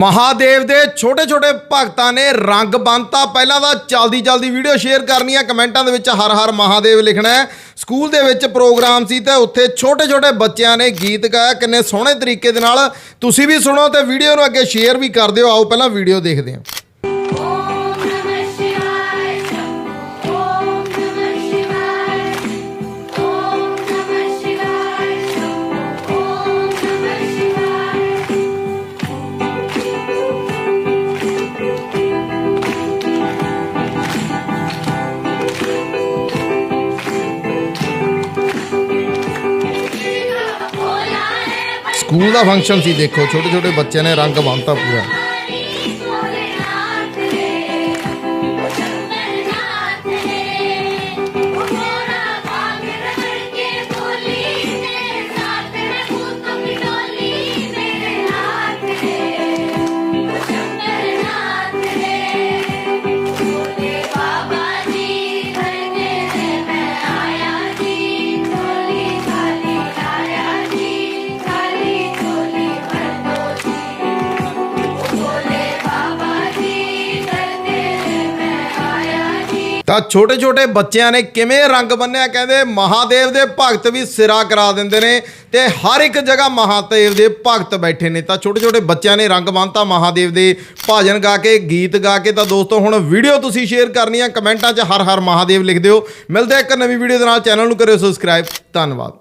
ਮਹਾਦੇਵ ਦੇ ਛੋਟੇ ਛੋਟੇ ਭਗਤਾਂ ਨੇ ਰੰਗ ਬੰਨਤਾ ਪਹਿਲਾਂ ਤਾਂ ਜਲਦੀ ਜਲਦੀ ਵੀਡੀਓ ਸ਼ੇਅਰ ਕਰਨੀ ਹੈ ਕਮੈਂਟਾਂ ਦੇ ਵਿੱਚ ਹਰ ਹਰ ਮਹਾਦੇਵ ਲਿਖਣਾ ਹੈ। ਸਕੂਲ ਦੇ ਵਿੱਚ ਪ੍ਰੋਗਰਾਮ ਸੀ ਤੇ ਉੱਥੇ ਛੋਟੇ ਛੋਟੇ ਬੱਚਿਆਂ ਨੇ ਗੀਤ ਗਾਇਆ, ਕਿੰਨੇ ਸੋਹਣੇ ਤਰੀਕੇ ਦੇ ਨਾਲ। ਤੁਸੀਂ ਵੀ ਸੁਣੋ ਤੇ ਵੀਡੀਓ ਨੂੰ ਅੱਗੇ ਸ਼ੇਅਰ ਵੀ ਕਰ ਦਿਓ। ਆਓ ਪਹਿਲਾਂ ਵੀਡੀਓ ਦੇਖਦੇ ਹਾਂ। ਸਕੂਲ ਦਾ ਫੰਕਸ਼ਨ ਸੀ ਦੇਖੋ ਛੋਟੇ ਛੋਟੇ ਬੱਚਿਆਂ ਨੇ ਰੰਗ ਬੰਨਤਾ ਪੂਰਾ। ਤਾਂ ਛੋਟੇ ਛੋਟੇ ਬੱਚਿਆਂ ਨੇ ਕਿਵੇਂ ਰੰਗ ਬੰਨਿਆ ਕਹਿੰਦੇ ਮਹਾਦੇਵ ਦੇ ਭਗਤ ਵੀ ਸਿਰਾ ਕਰਾ ਦਿੰਦੇ ਨੇ ਤੇ ਹਰ ਇੱਕ ਜਗ੍ਹਾ ਮਹਾਦੇਵ ਦੇ ਭਗਤ ਬੈਠੇ ਨੇ। ਤਾਂ ਛੋਟੇ ਛੋਟੇ ਬੱਚਿਆਂ ਨੇ ਰੰਗ ਬੰਨਤਾ ਮਹਾਦੇਵ ਦੇ ਭਾਜਨ ਗਾ ਕੇ, ਗੀਤ ਗਾ ਕੇ। ਤਾਂ ਦੋਸਤੋ, ਹੁਣ ਵੀਡੀਓ ਤੁਸੀਂ ਸ਼ੇਅਰ ਕਰਨੀ ਆ ਕਮੈਂਟਾਂ 'ਚ ਹਰ ਹਰ ਮਹਾਦੇਵ ਲਿਖ ਦਿਓ। ਮਿਲਦੇ ਇੱਕ ਨਵੀਂ ਵੀਡੀਓ ਦੇ ਨਾਲ। ਚੈਨਲ ਨੂੰ ਕਰਿਓ ਸਬਸਕ੍ਰਾਈਬ। ਧੰਨਵਾਦ।